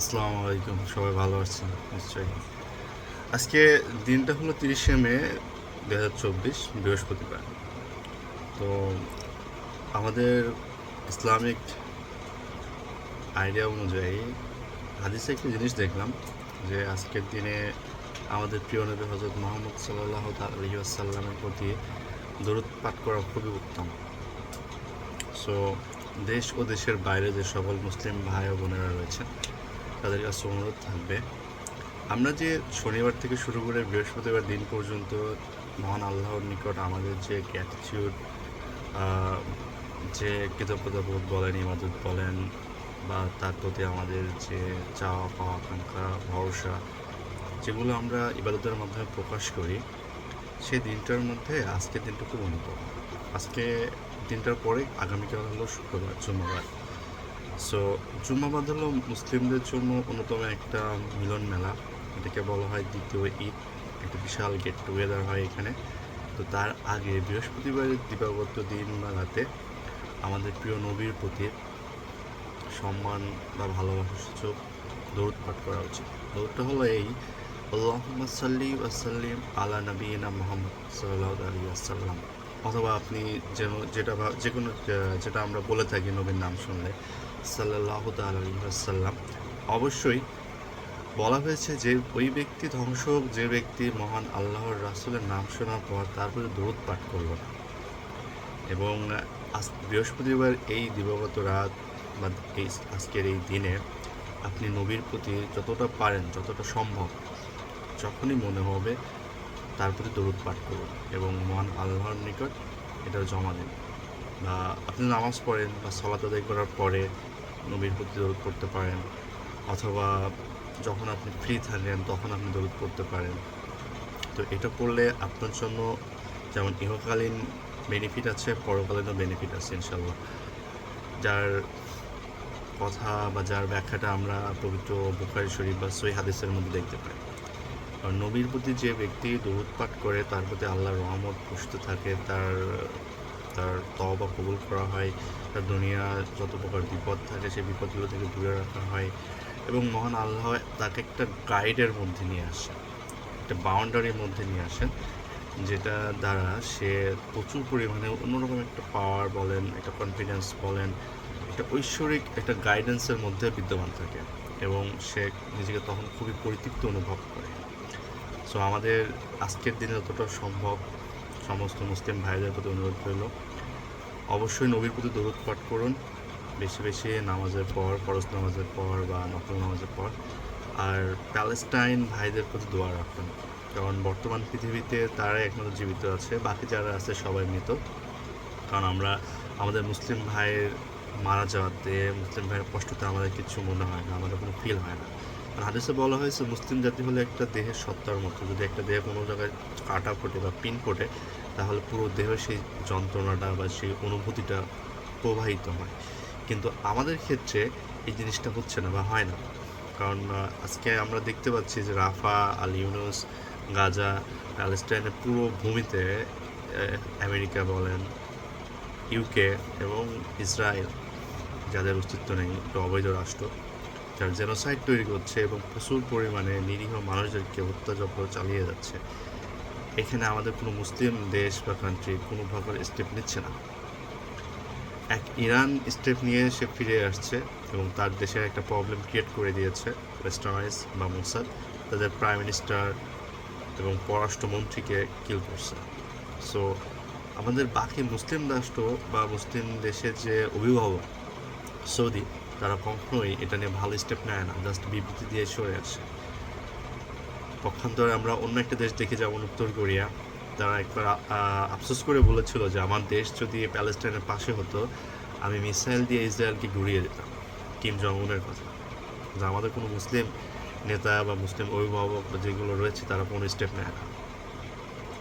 আসসালামু আলাইকুম, সবাই ভালো আছেন? নিশ্চয়ই। আজকে দিনটা হলো তিরিশে মে দু হাজার চব্বিশ, বৃহস্পতিবার। তো আমাদের ইসলামিক আইডিয়া অনুযায়ী হাদিসে একটি জিনিস দেখলাম যে আজকের দিনে আমাদের প্রিয় নবী হজরত মোহাম্মদ সাল্লাহ আলহি আসাল্লামের প্রতি দরুদ পাঠ করা খুবই উত্তম। সো দেশ ও দেশের বাইরে যে সকল মুসলিম ভাই ও বোনেরা রয়েছেন তাদের কাছে অনুরোধ থাকবে। আমরা যে শনিবার থেকে শুরু করে বৃহস্পতিবার দিন পর্যন্ত মহান আল্লাহর নিকট আমাদের যে গ্র্যাটিটিউড যে কৃতজ্ঞতা বোধ বলেন ইমাদত বলেন, বা তার প্রতি আমাদের যে চাওয়া পাওয়া, আকাঙ্ক্ষা, ভরসা, যেগুলো আমরা ইবাদতের মাধ্যমে প্রকাশ করি, সেই দিনটার মধ্যে আজকের দিনটা খুব অন্যতম আজকে দিনটার পরে আগামীকাল হলো শুক্রবার, জুম্মাবার। সো জুম্মাবাদ হলো মুসলিমদের জন্য অন্যতম একটা মিলন মেলা। এটাকে বলা হয় দ্বিতীয় ঈদ। একটা বিশাল গেট টুগেদার হয় এখানে। তো তার আগে বৃহস্পতিবারের দিবাগত দিন বা রাতে আমাদের প্রিয় নবীর প্রতি সম্মান বা ভালোবাসা সূচক দৌড় পাঠ করা উচিত। দৌড়টা হলো এই, আল্লাহুম্মা সাল্লি ওয়াসাল্লিম আলা নবীনা মোহাম্মদ সাল্লাহ আলী আসাল্লাম অথবা আপনি যেন, যেটা যে কোনো যেটা আমরা বলে থাকি নবীর নাম শুনলে সাল্লাহ আলাইসাল্লাম অবশ্যই বলা হয়েছে যে ওই ব্যক্তি ধ্বংস হোক, যে ব্যক্তি মহান আল্লাহর রাসুলের নাম শোনার পর তারপরে দূরত পাঠ করল না। এবং বৃহস্পতিবার এই দিবাগত রাত বা এই আজকের এই দিনে আপনি নবীর প্রতি যতটা পারেন, যতটা সম্ভব, যখনই মনে হবে তার প্রতি দরুদ পাঠ করুন এবং মহান আল্লাহর নিকট এটা জমা দিন। বা আপনি নামাজ পড়েন বা সলাত আদায় করার পরে নবীর প্রতি দরুদ করতে পারেন অথবা যখন আপনি ফ্রি থাকেন, তখন আপনি দরুদ করতে পারেন। তো এটা করলে আপনার জন্য যেমন ইহকালীন বেনিফিট আছে, পরকালীনও বেনিফিট আছে ইনশাল্লাহ যার কথা বা যার ব্যাখ্যাটা আমরা পবিত্র বুখারি শরীফ বা সই হাদিসের মধ্যে দেখতে পাই। নবীর প্রতি যে ব্যক্তি দরুদ পাঠ করে, তার প্রতি আল্লাহর রহমত পুষতে থাকে, তার তার তবা কবুল করা হয়, তার দুনিয়া যত প্রকার বিপদ থাকে সেই বিপদগুলো থেকে দূরে রাখা হয় এবং মহান আল্লাহ তাকে একটা গাইডের মধ্যে নিয়ে আসে একটা বাউন্ডারির মধ্যে নিয়ে আসেন, যেটা দ্বারা সে প্রচুর পরিমাণে অন্যরকম একটা পাওয়ার বলেন, একটা কনফিডেন্স বলেন, একটা ঐশ্বরিক একটা গাইডেন্সের মধ্যে বিদ্যমান থাকে এবং সে নিজেকে তখন খুবই পরিতৃপ্ত অনুভব করে। সো আমাদের আজকের দিনে যতটা সম্ভব সমস্ত মুসলিম ভাইদের প্রতি অনুরোধ রইল। অবশ্যই নবীর প্রতি দরুদ পাঠ করুন। বেশি বেশি নামাজের পর, ফরজ নামাজের পর বা নকল নামাজের পর। আর প্যালেস্টাইন ভাইদের প্রতি দোয়া রাখুন। কারণ বর্তমান পৃথিবীতে তারাই একমাত্র জীবিত আছে, বাকি যারা আছে সবাই মৃত। কারণ আমরা, আমাদের মুসলিম ভাইয়ের মারা যাওয়াতে মুসলিম ভাইয়ের কষ্টতে আমাদের কিছু মনে হয় না, আমাদের কোনো ফিল হয় না। আর হাদিসে বলা হয়েছে, মুসলিম জাতি হলে একটা দেহের সত্তার মতো। যদি একটা দেহে কোনো জায়গায় কাটা ফোটে বা পিন ফোটে তাহলে পুরো দেহে সেই যন্ত্রণাটা বা সেই অনুভূতিটা প্রবাহিত হয়। কিন্তু আমাদের ক্ষেত্রে এই জিনিসটা হচ্ছে না বা হয় না। কারণ আজকে আমরা দেখতে পাচ্ছি যে রাফা, আল ইউনুস, গাজা, প্যালেস্টাইনের পুরো ভূমিতে আমেরিকা বলেন ইউকে এবং ইসরায়েল, যাদের অস্তিত্ব নেই, একটা অবৈধ রাষ্ট্র, যার জেনোসাইড তৈরি করছে এবং প্রচুর পরিমাণে নিরীহ মানুষদেরকে অত্যাচার চালিয়ে যাচ্ছে। এখানে আমাদের কোনো মুসলিম দেশ বা কান্ট্রি কোনো প্রকার স্টেপ নিচ্ছে না। এক ইরান স্টেপ নিয়ে সে ফিরে আসছে এবং তার দেশের একটা প্রবলেম ক্রিয়েট করে দিয়েছে ওয়েস্টার্নাইজ বা মোসাদ। তাদের প্রাইম মিনিস্টার এবং পররাষ্ট্রমন্ত্রীকে কিল করছে। সো আমাদের বাকি মুসলিম রাষ্ট্র বা মুসলিম দেশের যে অভিভাবক সৌদি, তারা কখনোই এটা নিয়ে ভালো স্টেপ নেয় না জাস্ট বিবৃতি দিয়ে সরে আসে। পক্ষান্তরে আমরা অন্য একটা দেশ দেখি যেমন উত্তর কোরিয়া। তারা একবার আফসোস করে বলেছিল যে আমার দেশ যদি প্যালেস্টাইনের পাশে হতো, আমি মিসাইল দিয়ে ইসরায়েলকে ঘুরিয়ে দিতাম। কিম জং উনের কথা। যে আমাদের কোনো মুসলিম নেতা বা মুসলিম অভিভাবক যেগুলো রয়েছে, তারা কোনো স্টেপ নেয় না।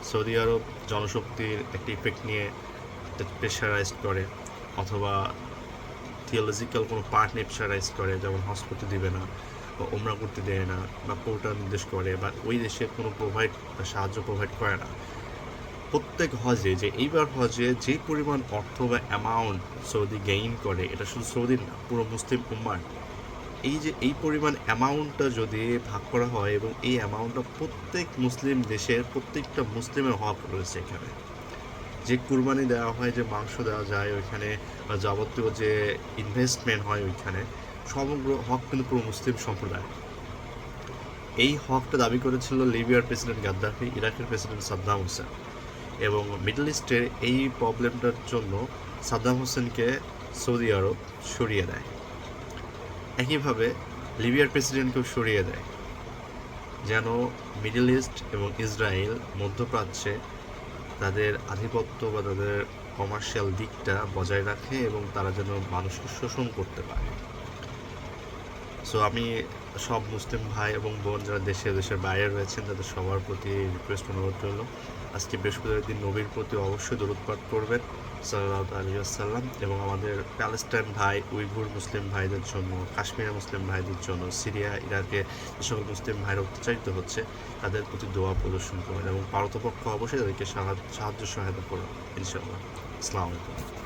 সৌদি আরব জনশক্তির একটি ইফেক্ট নিয়ে প্রেশারাইজ করে, অথবা থিওলজিক্যাল কোনো পার্ট নিয়ে প্রেশারাইজ করে, যেমন হসপিটাল দিবে না। ওমরা করতে দেয় না বা কোর্টা নির্দেশ করে বা ওই দেশে কোনো প্রোভাইড সাহায্য প্রোভাইড করে না। প্রত্যেক হজে যে এইবার হজে যে পরিমাণ অর্থ বা অ্যামাউন্ট সৌদি গেইন করে, এটা শুধু সৌদির না, পুরো মুসলিম উম্মার। এই যে এই পরিমাণ অ্যামাউন্টটা যদি ভাগ করা হয় এবং এই অ্যামাউন্টটা প্রত্যেক মুসলিম দেশের, প্রত্যেকটা মুসলিমের হক রয়েছে এখানে। যে কুরবানি দেওয়া হয়, যে মাংস দেওয়া যায় ওইখানে বা যাবতীয় যে ইনভেস্টমেন্ট হয় ওইখানে সমগ্র হক কিন্তু পুরো মুসলিম সম্প্রদায়। এই হকটা দাবি করেছিল লিবিয়ার প্রেসিডেন্ট গাদ্দাফি, ইরাকের প্রেসিডেন্ট সাদ্দাম হোসেন এবং মিডল ইস্টের এই প্রবলেমটার জন্য সাদ্দাম হোসেনকে সৌদি আরব সরিয়ে দেয়। একইভাবে লিবিয়ার প্রেসিডেন্টকেও সরিয়ে দেয়। যেন মিডল ইস্ট এবং ইসরায়েল মধ্যপ্রাচ্যে তাদের আধিপত্য বা তাদের কমার্শিয়াল দিকটা বজায় রাখে এবং তারা যেন মানুষকে শোষণ করতে পারে। সো আমি সব মুসলিম ভাই এবং বোন যারা দেশে, দেশের বাইরে রয়েছেন, তাদের সবার প্রতি রিকোয়েস্ট অনুরোধ রইল। আজকে বৃহস্পতিবার দিন নবীর প্রতি অবশ্যই দরুদ পাঠ করবেন সাল্লাহ আলী আসাল্লাম এবং আমাদের প্যালেস্টাইন ভাই উইগুর মুসলিম ভাইদের জন্য, কাশ্মীরের মুসলিম ভাইদের জন্য, সিরিয়া, ইরাকে যে সকল মুসলিম ভাইরা অত্যাচারিত হচ্ছে, তাদের প্রতি দোয়া প্রদর্শন করবেন এবং পারতপক্ষ অবশ্যই তাদেরকে সাহায্য সাহায্য সহায়তা করবেন, ইনশাআল্লাহ। আসসালামু আলাইকুম।